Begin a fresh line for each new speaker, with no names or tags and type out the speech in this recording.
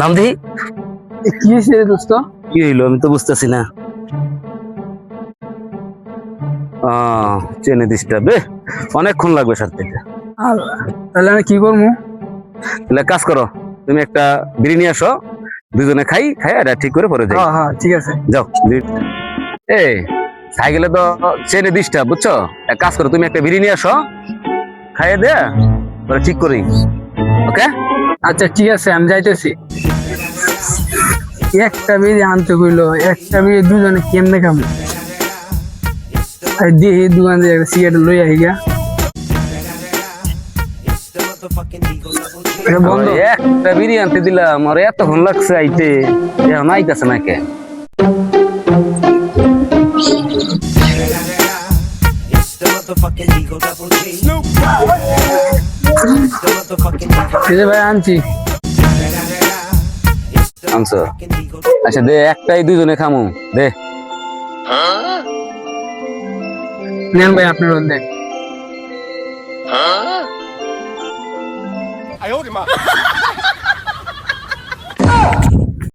নাম
কি হয়েছে দোস্ত?
কি হইল? আমি তো বুঝতেছি না। চেনে ডিস্টার্ব অনেকক্ষণ লাগবে
আল্লাহ, তাহলে আমি কি করব?
তাহলে কাজ করো তুমি একটা বিরিয়ানি আসো দুজনে খাই খাই এটা ঠিক করে পরে যাই।
হ্যাঁ হ্যাঁ ঠিক আছে।
যাও এই সাইকেলে তো চেনে ডিস্টার্ব বুঝছ? এক কাজ করো তুমি একটা বিরিয়ানি আসো খাইয়ে দে পরে ঠিক করি ওকে?
আচ্ছা ঠিক আছে আমি যাইতেছি। একটা বিড়ি আনতে কইলো একটা বিড়ি দুজনে কেমনে খাব? আর দিয়ে দোকান দিয়ে একটা সিগারেট লই আহি গা
একটা বিরিয়ানি আনতে দিলাম আর এতক্ষণ লাগছে আইতে। এখন আইতাছে
ভাই আনছি।
আনছো? আচ্ছা দে একটাই দুজনে খামু। দে।
ভাই আপনার
up.